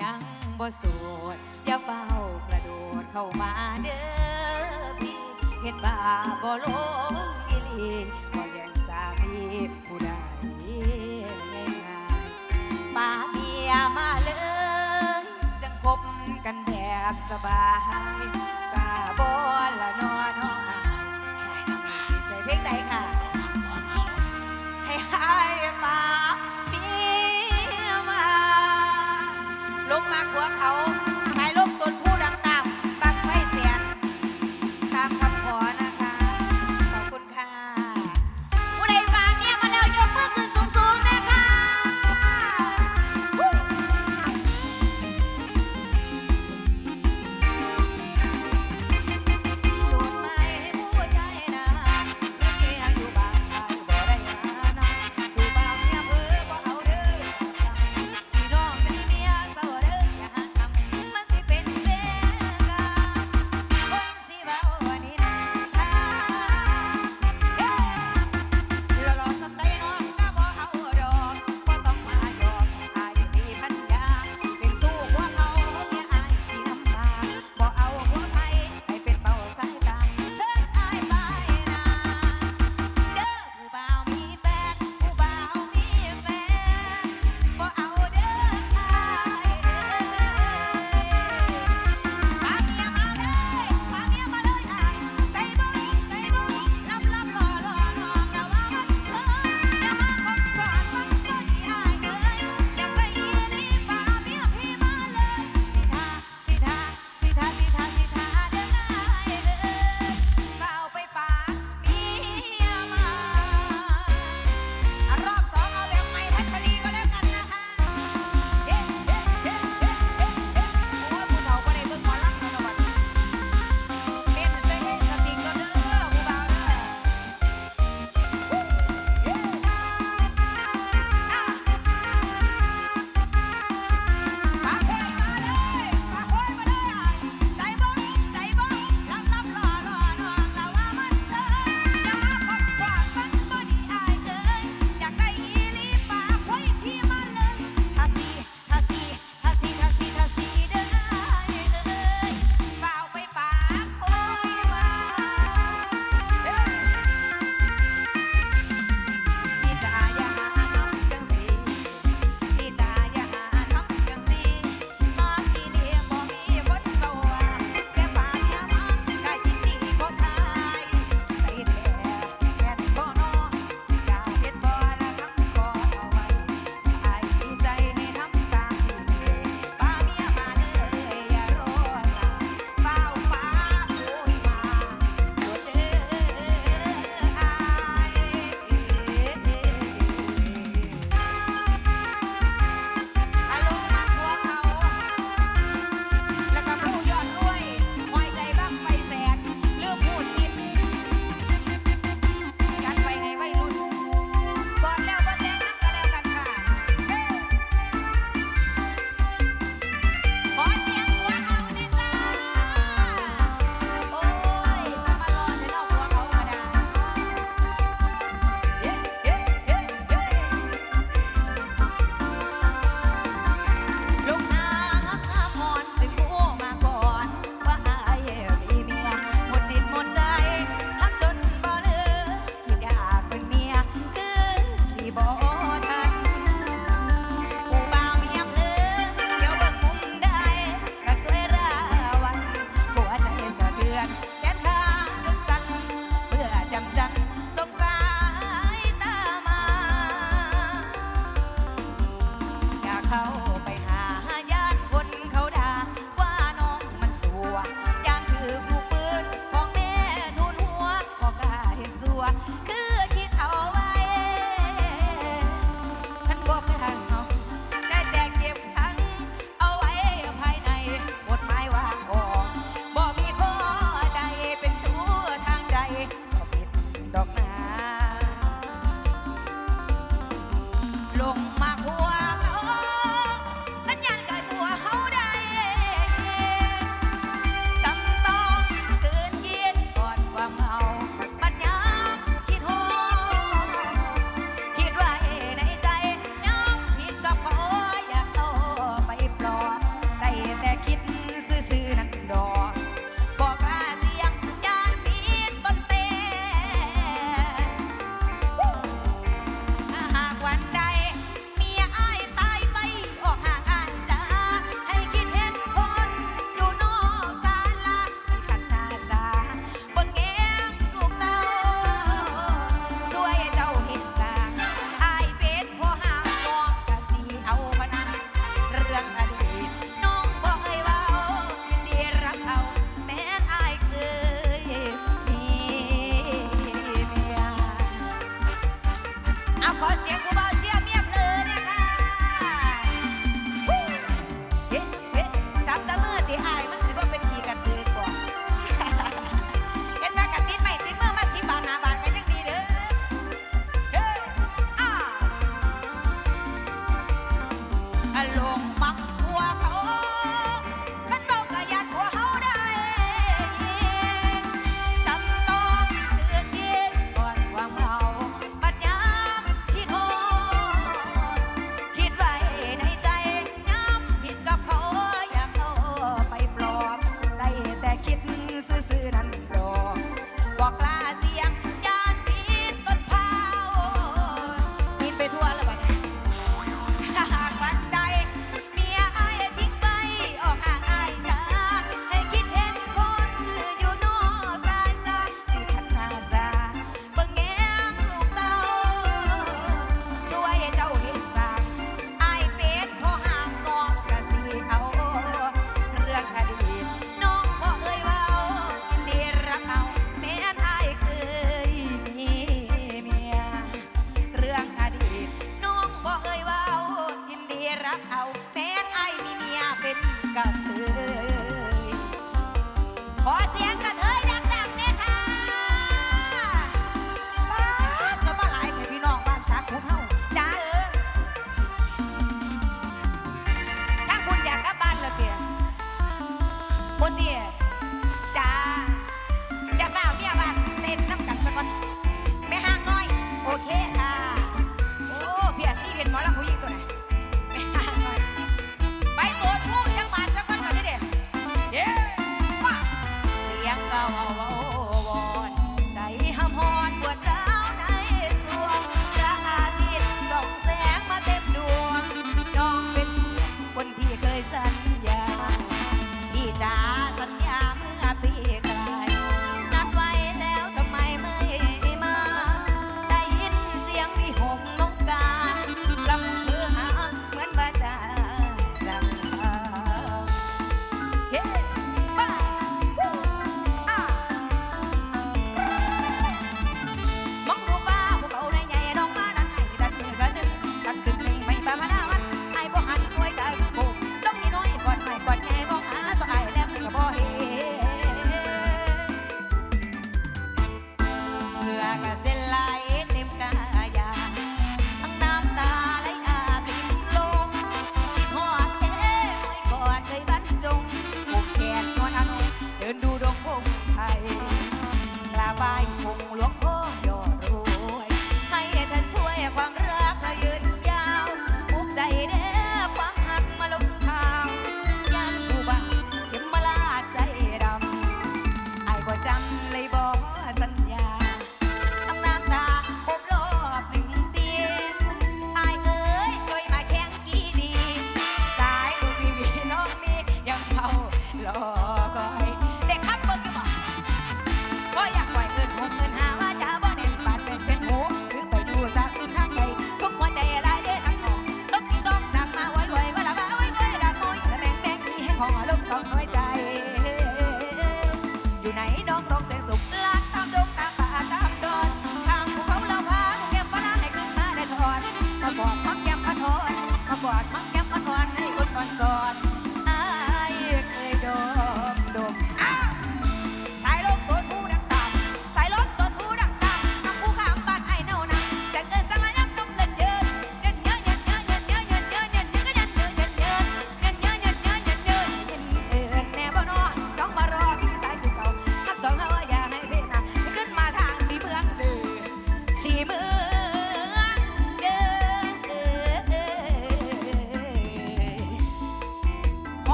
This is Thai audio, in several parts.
ยังบ่โสดอย่าเฝ้ากระโดดเข้ามาเด้อพี่เฮ็ดบาบ่ลงอีหลีบ่แย่งสามีผู้ใดง่ายๆป้าเมียมาเลยจังคบกันแบบสบายกาบ่ละนอน้องอายใจเพลงใดค่ะ ให้หายมา ลงมาหัวเขา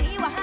诶呦我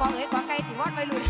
กองเอ้ยกองไก่ตีวอดไว้ลุย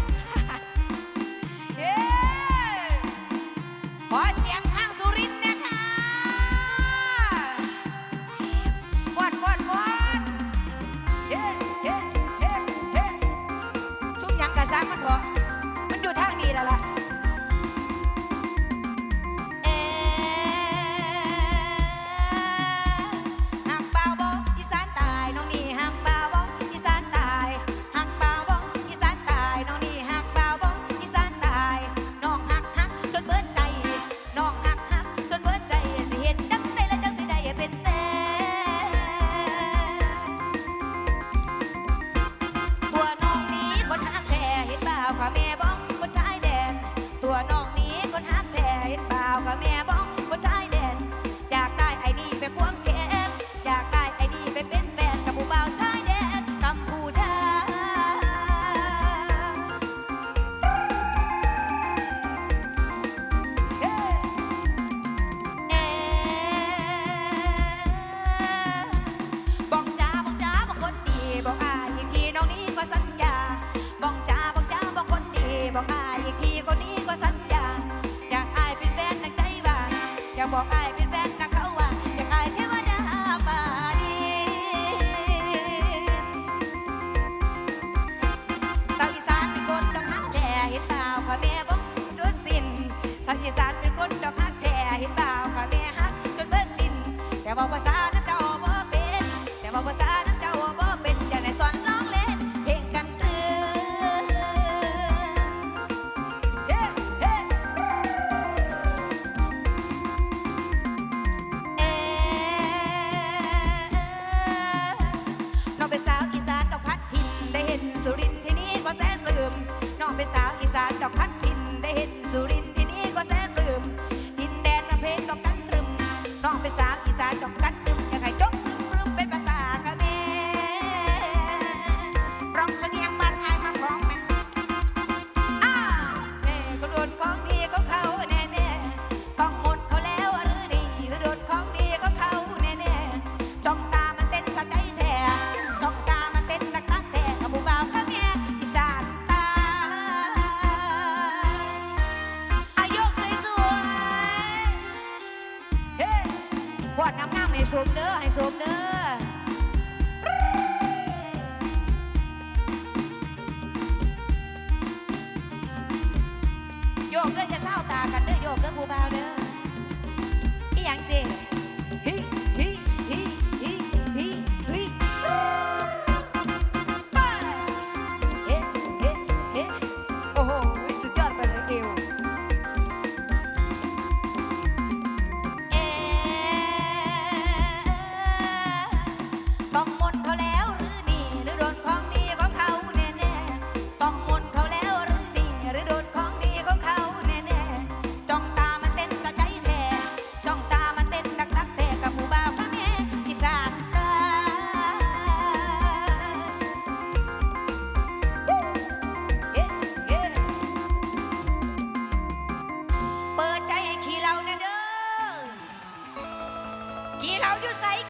আমরা